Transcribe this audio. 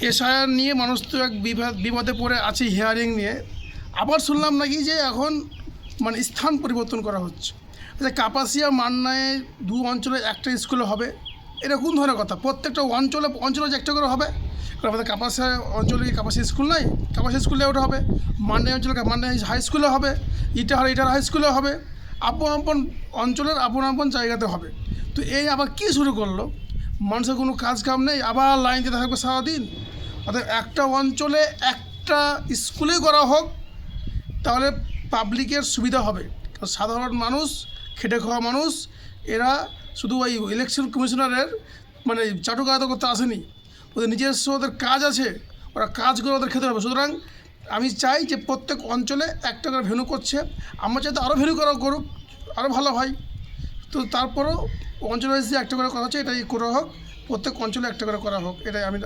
SIR নিয়ে মানুষ তো এক বিবাদ বিপদে পড়ে আছে হিয়ারিং নিয়ে। আবার শুনলাম নাকি যে এখন মানে স্থান পরিবর্তন করা হচ্ছে। আচ্ছা কাপাসিয়া, মান্নায় দু অঞ্চলে একটা স্কুলে হবে। এটা কোন ধরনের কথা? প্রত্যেকটা অঞ্চলে অঞ্চলে যে একটা করে হবে। কারণ আমাদের কাপাসিয়া অঞ্চলে কি কাপাসিয়া স্কুল নাই? কাপাসিয়া স্কুলে ওটা হবে। মান্নাই অঞ্চলে মান্নাই হাই স্কুলে হবে। ইটাহার ইটার হাই স্কুলে হবে। আপন আপন অঞ্চলের আপন আপন জায়গাতে হবে। তো এই আবার কী শুরু করল? মানুষের কোনো কাজ কাম নেই, আবার লাইন দিতে থাকবে সারাদিন। অর্থাৎ একটা অঞ্চলে একটা স্কুলে করা হোক, তাহলে পাবলিকের সুবিধা হবে। সাধারণ মানুষ, খেটে খাওয়া মানুষ, এরা শুধু ওই ইলেকশন কমিশনারের মানে চাটুকারিতা করতে আসেনি। ওদের নিজস্ব ওদের কাজ আছে, ওরা কাজ করে ওদের খেতে হবে। সুতরাং আমি চাই যে প্রত্যেক অঞ্চলে একটা করে ভেনু করছে। আমার চাইতে আরও ভেনু করা করুক আরও ভালো হয়। তো তারপরেও অঞ্চলে যে একটা করে করা হচ্ছে এটাই করা হোক, প্রত্যেক অঞ্চলে একটা করে করা হোক, এটাই আমি